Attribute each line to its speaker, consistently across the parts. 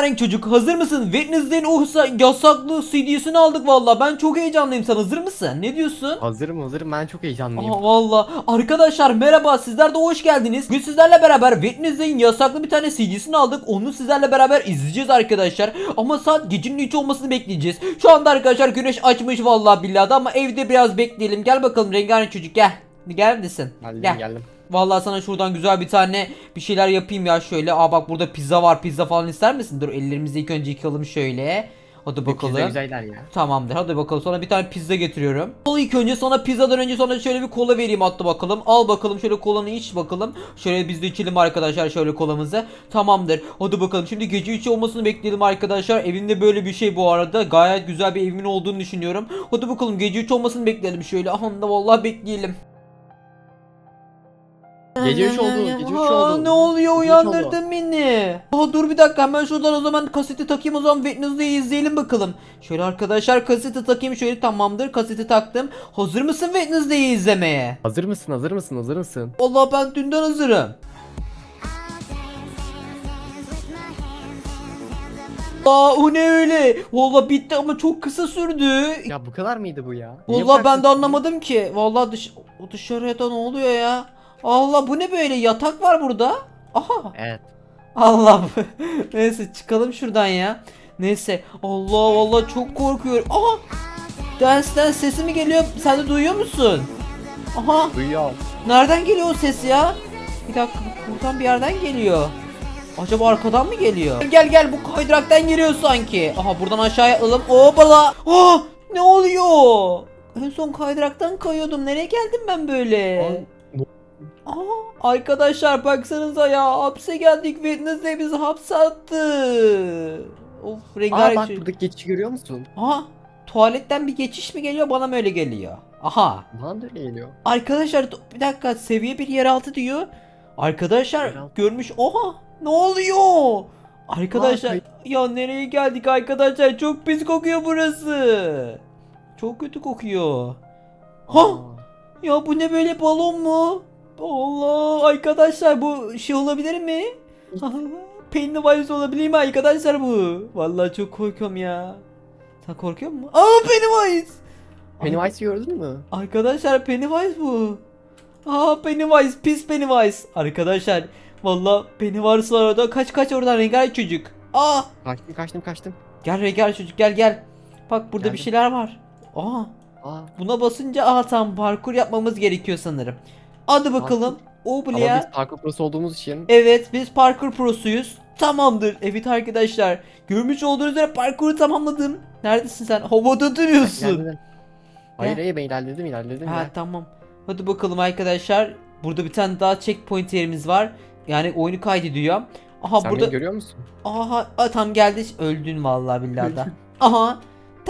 Speaker 1: rengarenk çocuk hazır mısın? Wednesday'in o sa- yasaklı CD'sini aldık valla. Ben çok heyecanlıyım. Sen hazır mısın? Ne diyorsun?
Speaker 2: Hazırım hazırım ben çok heyecanlıyım.
Speaker 1: Aa, valla. Arkadaşlar merhaba sizler de hoş geldiniz. Bugün sizlerle beraber Wednesday'in yasaklı bir tane CD'sini aldık. Onu sizlerle beraber izleyeceğiz arkadaşlar. Ama saat gecenin 3 olmasını bekleyeceğiz. Şu anda arkadaşlar güneş açmış vallahi billahi ama evde biraz bekleyelim. Gel bakalım rengarenk çocuk gel. Gel misin?
Speaker 2: Geldim
Speaker 1: Gel.
Speaker 2: geldim.
Speaker 1: Vallahi sana şuradan güzel bir tane bir şeyler yapayım ya şöyle. Aa bak burada pizza var. Pizza falan ister misin? Dur ellerimizi ilk önce yıkayalım şöyle. Hadi bakalım.
Speaker 2: Pizza güzeller ya.
Speaker 1: Tamamdır hadi bakalım sonra bir tane pizza getiriyorum. Al ilk önce sana pizzadan önce sonra şöyle bir kola vereyim hatta bakalım. Al bakalım şöyle kolanı iç bakalım. Şöyle biz de içelim arkadaşlar şöyle kolamızı. Tamamdır. Hadi bakalım şimdi gece 3 olmasını bekleyelim arkadaşlar. Evimde böyle bir şey bu arada. Gayet güzel bir evimin olduğunu düşünüyorum. Hadi bakalım gece 3 olmasını bekleyelim şöyle. Aha da vallahi bekleyelim.
Speaker 2: Gece üç oldu, gece üç
Speaker 1: Aa,
Speaker 2: oldu.
Speaker 1: Ne oluyor
Speaker 2: Gece üç oldu.
Speaker 1: uyandırdın beni. Aa, dur bir dakika hemen şuradan o zaman kaseti takayım o zaman Wednesday'i izleyelim bakalım. Şöyle arkadaşlar kaseti takayım şöyle tamamdır kaseti taktım. Hazır mısın Wednesday'i izlemeye?
Speaker 2: Hazır mısın hazır mısın hazır mısın?
Speaker 1: Vallahi ben dünden hazırım. Aa o ne öyle? Vallahi bitti ama çok kısa sürdü.
Speaker 2: Ya bu kadar mıydı bu ya? Niye
Speaker 1: Vallahi ben de anlamadım ki. Vallahi dış o dışarıya da ne oluyor ya? Allah bu ne böyle yatak var burada. Aha.
Speaker 2: Evet.
Speaker 1: Allah Neyse çıkalım şuradan ya. Neyse. Allah Allah çok korkuyorum. Aha. Dance sesi mi geliyor? Sen de duyuyor musun? Aha.
Speaker 2: Duyuyor.
Speaker 1: Nereden geliyor o ses ya? Bir dakika buradan bir yerden geliyor. Acaba arkadan mı geliyor? Gel gel bu kaydıraktan geliyor sanki. Aha buradan aşağıya atlayalım. Hopala. Ah ne oluyor? En son kaydıraktan kayıyordum. Nereye geldim ben böyle?
Speaker 2: Ne-
Speaker 1: Aa, arkadaşlar baksanıza ya hapse geldik Wednesday bizi hapse attı. Of
Speaker 2: Aa
Speaker 1: rengarenk
Speaker 2: bak
Speaker 1: şey.
Speaker 2: buradaki geçişi görüyor musun?
Speaker 1: Aha tuvaletten bir geçiş mi geliyor bana mı öyle geliyor? Aha
Speaker 2: Bana da öyle geliyor.
Speaker 1: arkadaşlar bir dakika seviye bir yeraltı diyor. Arkadaşlar
Speaker 2: Yeraltı.
Speaker 1: görmüş oha ne oluyor? Arkadaşlar
Speaker 2: Aa,
Speaker 1: ya nereye geldik arkadaşlar çok pis kokuyor burası. Çok kötü kokuyor. Ha
Speaker 2: Aa,
Speaker 1: ya bu ne böyle balon mu? Allah arkadaşlar bu şey olabilir mi? Pennywise olabilir mi arkadaşlar bu? Vallahi çok korkuyorum ya. Sen korkuyor musun? Aa Pennywise!
Speaker 2: Pennywise gördün mü?
Speaker 1: Arkadaşlar Pennywise bu. Aa Pennywise pis Pennywise. Arkadaşlar vallahi Pennywise var orada. Kaç kaç oradan rengarenk çocuk. Aa
Speaker 2: Kaçtım kaçtım kaçtım.
Speaker 1: gel rengarenk çocuk gel gel. Bak burada bir
Speaker 2: Geldim.
Speaker 1: şeyler var. Aa
Speaker 2: Aa.
Speaker 1: Buna basınca aha tam parkur yapmamız gerekiyor sanırım. Hadi bakalım.
Speaker 2: Ama
Speaker 1: Oblya.
Speaker 2: biz parkur prosu olduğumuz için
Speaker 1: Evet biz parkur prosuyuz. Tamamdır. Evet arkadaşlar. Görmüş olduğunuz üzere parkuru tamamladım. Neredesin sen? Havada duruyorsun.
Speaker 2: Hayır hayır ben ilerledim ilerledim
Speaker 1: Ha
Speaker 2: ya.
Speaker 1: tamam. Hadi bakalım arkadaşlar. Burada bir tane daha checkpoint yerimiz var. Yani oyunu kaydediyor. Aha
Speaker 2: Sen
Speaker 1: burada
Speaker 2: beni görüyor musun?
Speaker 1: Aha a, tam geldi. Öldün vallahi billahi da. Aha.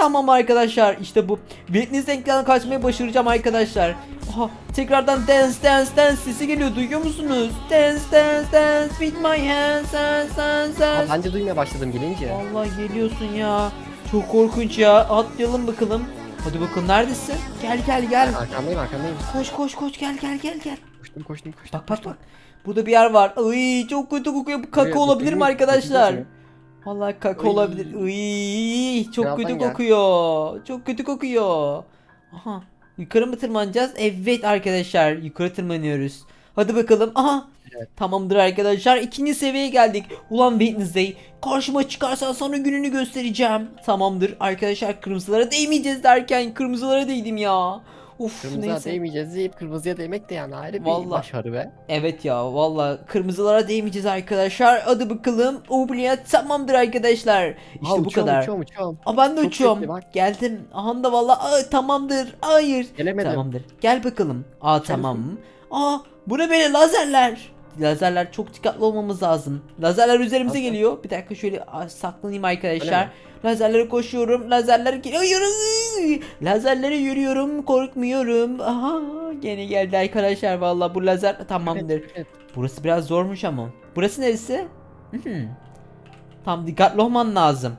Speaker 1: Tamam arkadaşlar işte bu. Wednesday'den kaçmayı başaracağım arkadaşlar. Aha tekrardan dance dance dance sesi geliyor duyuyor musunuz? Dance dance dance with my hands dance dance
Speaker 2: Aa,
Speaker 1: dance.
Speaker 2: ben de duymaya başladım gelince.
Speaker 1: Vallahi geliyorsun ya. Çok korkunç ya. Atlayalım bakalım. Hadi bakalım neredesin? Gel gel gel.
Speaker 2: Arkandayım arkandayım.
Speaker 1: Koş koş koş gel gel gel gel.
Speaker 2: Koştum koştum koştum.
Speaker 1: Bak bak bak. Burada bir yer var. Ay çok kötü kokuyor. Bu kaka olabilir mi arkadaşlar?
Speaker 2: bakayım.
Speaker 1: Vallahi kaka
Speaker 2: Ay.
Speaker 1: olabilir. Iy, çok
Speaker 2: Birazdan
Speaker 1: kötü
Speaker 2: gel.
Speaker 1: kokuyor. Çok kötü kokuyor. Aha. Yukarı mı tırmanacağız? Evet arkadaşlar. Yukarı tırmanıyoruz. Hadi bakalım. Aha.
Speaker 2: Evet.
Speaker 1: Tamamdır arkadaşlar. İkinci seviyeye geldik. Ulan Wednesday. Karşıma çıkarsan sana gününü göstereceğim. Tamamdır. Arkadaşlar kırmızılara değmeyeceğiz derken kırmızılara değdim ya. Uf
Speaker 2: Kırmızıya
Speaker 1: neyse.
Speaker 2: değmeyeceğiz deyip kırmızıya değmek de yani ayrı bir
Speaker 1: Vallahi.
Speaker 2: başarı be.
Speaker 1: Evet ya valla kırmızılara değmeyeceğiz arkadaşlar. Hadi bakalım. Obliyat tamamdır arkadaşlar. İşte bu kadar.
Speaker 2: Uçuyorum uçuyorum.
Speaker 1: Aa ben de
Speaker 2: Çok
Speaker 1: uçuyorum.
Speaker 2: zevkli bak.
Speaker 1: Geldim. Aha da valla aa, tamamdır. Hayır.
Speaker 2: Gelemedim.
Speaker 1: Tamamdır. Gel bakalım. Aa tamam. Aa bu ne böyle lazerler. Lazerler çok dikkatli olmamız lazım. Lazerler üzerimize
Speaker 2: Lazer.
Speaker 1: geliyor. Bir dakika şöyle saklanayım arkadaşlar. Lazerlere koşuyorum. Lazerler geliyor. Hayır. Lazerlere yürüyorum. Korkmuyorum. Aha gene geldi arkadaşlar valla bu lazer tamamdır.
Speaker 2: Evet, evet.
Speaker 1: Burası biraz zormuş ama. Burası neresi? Tam dikkatli olman lazım.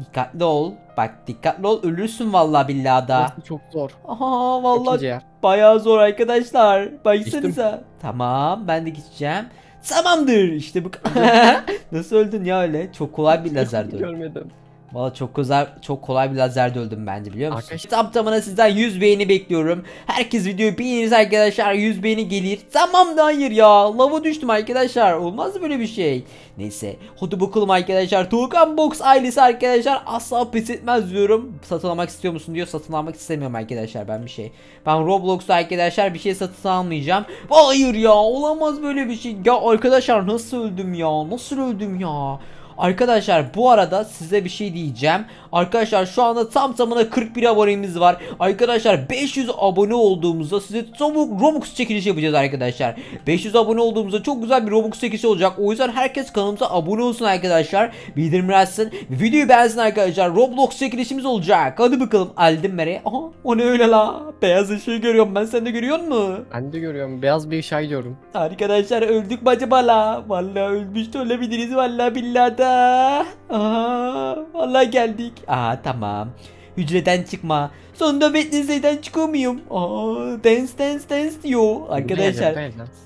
Speaker 1: Dikkatli ol. Bak dikkatli ol ölürsün vallahi billahi da.
Speaker 2: Burası çok zor.
Speaker 1: Aha
Speaker 2: İkinci
Speaker 1: vallahi
Speaker 2: yer.
Speaker 1: bayağı zor arkadaşlar. Baksanıza. Tamam ben de gideceğim. Tamamdır. İşte bu. Nasıl öldün ya öyle? Çok kolay bir lazerdi.
Speaker 2: Görmedim.
Speaker 1: Valla çok güzel, çok kolay bir lazerde öldüm bence biliyor musun?
Speaker 2: Arkadaş-
Speaker 1: Tam tamına sizden 100 beğeni bekliyorum. Herkes videoyu beğenirse arkadaşlar 100 beğeni gelir. Tamam da hayır ya. Lava düştüm arkadaşlar. Olmaz böyle bir şey. Neyse. Hadi bakalım arkadaşlar. Tuğkan Box ailesi arkadaşlar asla pes etmez diyorum. Satın almak istiyor musun diyor. Satın almak istemiyorum arkadaşlar ben bir şey. Ben Roblox'ta arkadaşlar bir şey satın almayacağım. Hayır ya olamaz böyle bir şey. Ya arkadaşlar nasıl öldüm ya? Nasıl öldüm ya? Arkadaşlar bu arada size bir şey diyeceğim. Arkadaşlar şu anda tam tamına 41 abonemiz var. Arkadaşlar 500 abone olduğumuzda size çabuk Robux çekilişi yapacağız arkadaşlar. 500 abone olduğumuzda çok güzel bir Robux çekilişi olacak. O yüzden herkes kanalımıza abone olsun arkadaşlar. Bildirimleri açsın. Videoyu beğensin arkadaşlar. Roblox çekilişimiz olacak. Hadi bakalım. Aldım Mere. Aha o ne öyle la? Beyaz ışığı görüyorum ben. Sen de görüyor musun?
Speaker 2: Ben de görüyorum. Beyaz bir ışığa gidiyorum.
Speaker 1: Arkadaşlar öldük mü acaba la? Vallahi ölmüş de ölebiliriz vallahi billahi da. Aha, vallahi geldik. Aha tamam. Hücreden çıkma. Sonunda Wednesday'den çıkamıyorum. Aa, dance dance dance diyor. Arkadaşlar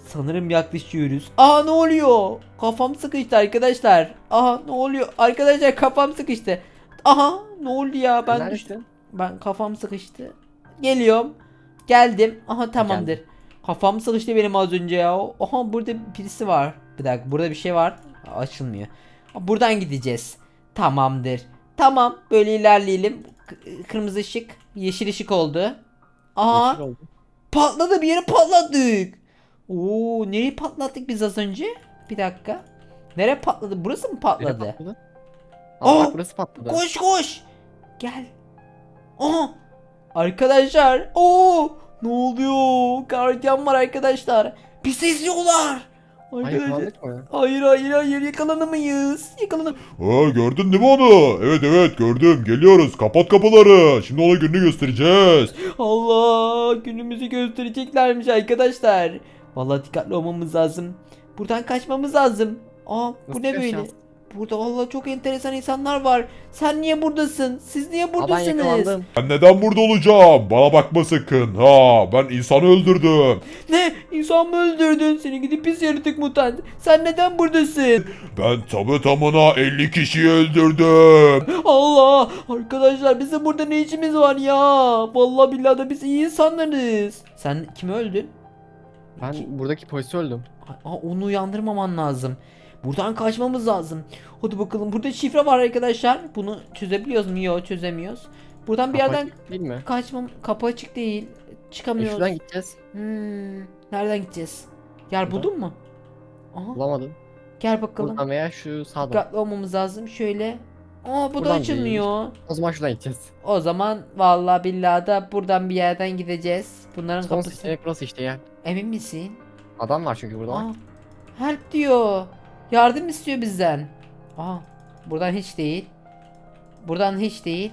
Speaker 1: sanırım yaklaşıyoruz. Aa ne oluyor? Kafam sıkıştı arkadaşlar. Aha ne oluyor? Arkadaşlar kafam sıkıştı. Aha ne oldu ya? Ben düştüm.
Speaker 2: Neredesin?
Speaker 1: Ben kafam sıkıştı. Geliyorum. Geldim. Aha tamamdır. Kafam sıkıştı benim az önce ya. Aha burada birisi var. Bir dakika burada bir şey var. Açılmıyor. Buradan gideceğiz. Tamamdır. Tamam böyle ilerleyelim. Kırmızı ışık, yeşil ışık oldu. Aa
Speaker 2: Yeşil oldu.
Speaker 1: patladı bir yere patladık. Oo nereyi patlattık biz az önce? Bir dakika. Nereye patladı? Burası mı
Speaker 2: Nereye
Speaker 1: patladı?
Speaker 2: patladı? Aa,
Speaker 1: Aa!
Speaker 2: burası patladı.
Speaker 1: Koş koş. Gel. Aha. Arkadaşlar. Oo. Ne oluyor? Gardiyan var arkadaşlar. Bizi izliyorlar.
Speaker 2: Hayır
Speaker 1: Arkadaşlar. Hayır hayır hayır yakalanamayız. Yakalanam.
Speaker 3: Ha gördün değil mi onu? Evet evet gördüm. Geliyoruz. Kapat kapıları. Şimdi ona gününü göstereceğiz.
Speaker 1: Allah günümüzü göstereceklermiş arkadaşlar. Vallahi dikkatli olmamız lazım. Buradan kaçmamız lazım. Aa bu
Speaker 2: Nasıl
Speaker 1: ne böyle? Burada vallahi çok enteresan insanlar var. Sen niye buradasın? Siz niye
Speaker 2: Aa, ben
Speaker 1: buradasınız?
Speaker 2: yakalandım.
Speaker 3: Ben neden burada olacağım? Bana bakma sakın. Ha ben insanı öldürdüm.
Speaker 1: Ne? İnsan mı öldürdün? Seni gidip pis yaratık mutant. Sen neden buradasın?
Speaker 3: Ben tamı tamına 50 kişiyi öldürdüm.
Speaker 1: Allah! Arkadaşlar bizim burada ne işimiz var ya? Vallahi billahi da biz iyi insanlarız. Sen kimi öldün?
Speaker 2: Ben buradaki polisi öldüm.
Speaker 1: Aa, onu uyandırmaman lazım. Buradan kaçmamız lazım. Hadi bakalım. Burada şifre var arkadaşlar. Bunu çözebiliyoruz mu? Yok çözemiyoruz. Buradan bir yerden
Speaker 2: Değil mi?
Speaker 1: kaçmam kapı açık değil.
Speaker 2: E,
Speaker 1: Çıkamıyoruz.
Speaker 2: şuradan gideceğiz.
Speaker 1: Hmm, nereden gideceğiz? Gel
Speaker 2: Buradan.
Speaker 1: buldun mu? Aha,
Speaker 2: Bulamadım.
Speaker 1: gel bakalım.
Speaker 2: Buradan veya şu sağdan.
Speaker 1: Dikkatli olmamız lazım. Şöyle. Aa bu da
Speaker 2: Buradan
Speaker 1: açılmıyor.
Speaker 2: O zaman şuradan gideceğiz.
Speaker 1: O zaman vallahi billahi da buradan bir yerden gideceğiz. Bunların
Speaker 2: Son
Speaker 1: kapısı.
Speaker 2: seçenek burası işte ya.
Speaker 1: Emin misin?
Speaker 2: Adam var çünkü burada.
Speaker 1: Aa, help diyor. Yardım istiyor bizden. Aa, buradan hiç değil. Buradan hiç değil.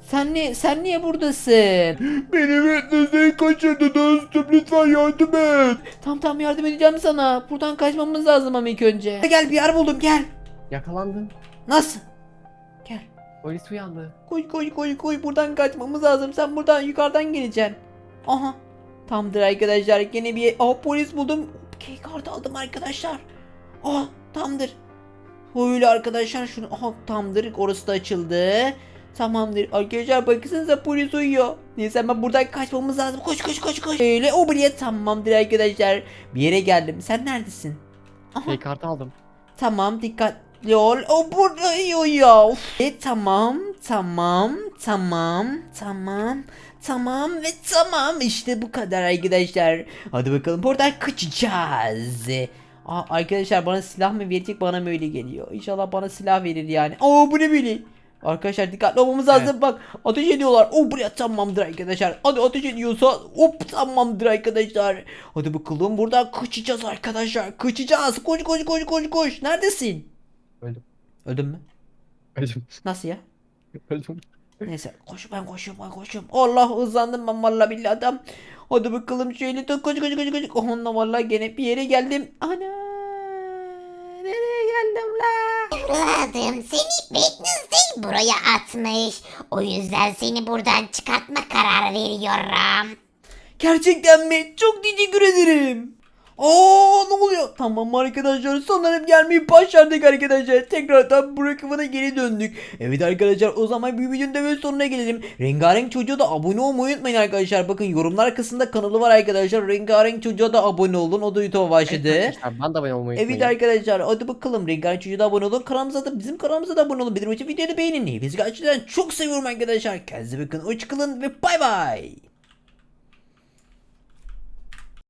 Speaker 1: Sen ne sen niye buradasın?
Speaker 3: Beni Wednesday kaçırdı dostum. Lütfen yardım et.
Speaker 1: Tamam tamam yardım edeceğim sana. Buradan kaçmamız lazım ama ilk önce. Gel bir yer buldum gel.
Speaker 2: Yakalandım.
Speaker 1: Nasıl? Gel.
Speaker 2: Polis uyandı.
Speaker 1: Koy koy koy koy buradan kaçmamız lazım. Sen buradan yukarıdan geleceksin. Aha. Tamamdır arkadaşlar. Gene bir Aa, polis buldum. Key kart aldım arkadaşlar. Aa tamamdır. Öyle arkadaşlar şunu aha tamamdır. Orası da açıldı. Tamamdır. Arkadaşlar baksanıza polis uyuyor. Neyse ben buradan kaçmamız lazım. Koş koş koş koş. Öyle o buraya tamamdır arkadaşlar. Bir yere geldim. Sen neredesin? Aha.
Speaker 2: Şey kartı aldım.
Speaker 1: Tamam dikkatli ol. O burada uyuyor. Of. E, tamam tamam tamam tamam tamam ve tamam işte bu kadar arkadaşlar. Hadi bakalım buradan kaçacağız. Aa, arkadaşlar bana silah mı verecek bana mı öyle geliyor. İnşallah bana silah verir yani. Aa bu ne böyle? Arkadaşlar dikkatli olmamız lazım bak ateş ediyorlar. O buraya tamamdır arkadaşlar. Hadi ateş ediyorsa hop tamamdır arkadaşlar. Hadi bakalım buradan kaçacağız arkadaşlar. Kaçacağız. Koş koş koş koş koş. Neredesin?
Speaker 2: Öldüm.
Speaker 1: Öldün mü?
Speaker 2: Öldüm.
Speaker 1: Nasıl ya?
Speaker 2: Öldüm.
Speaker 1: Neyse koş ben koşuyorum ben koşuyorum. Allah hızlandım ben vallahi billahi adam. Hadi bakalım şöyle koş koş koş koş koş. Onunla vallahi gene bir yere geldim. Ana. Nereye geldim la?
Speaker 4: Evladım seni Wednesday buraya atmış. O yüzden seni buradan çıkartma kararı veriyorum.
Speaker 1: Gerçekten mi? Çok teşekkür ederim. Aa ne oluyor? Tamam arkadaşlar sanırım gelmeyi başardık arkadaşlar. Tekrardan rakımına geri döndük. Evet arkadaşlar o zaman bir videonun da sonuna gelelim. Rengarenk çocuğa da abone olmayı unutmayın arkadaşlar. Bakın yorumlar kısmında kanalı var arkadaşlar. Rengarenk çocuğa da abone olun. O da YouTube'a başladı.
Speaker 2: Evet arkadaşlar ben de abone olmayı
Speaker 1: Evet
Speaker 2: unutmayın.
Speaker 1: arkadaşlar hadi bakalım Rengarenk çocuğa da abone olun. Kanalımıza da bizim kanalımıza da abone olun. Bizim için videoyu da beğenin. Hepinizi gerçekten çok seviyorum arkadaşlar. Kendinize bakın. Hoşçakalın ve bay bay.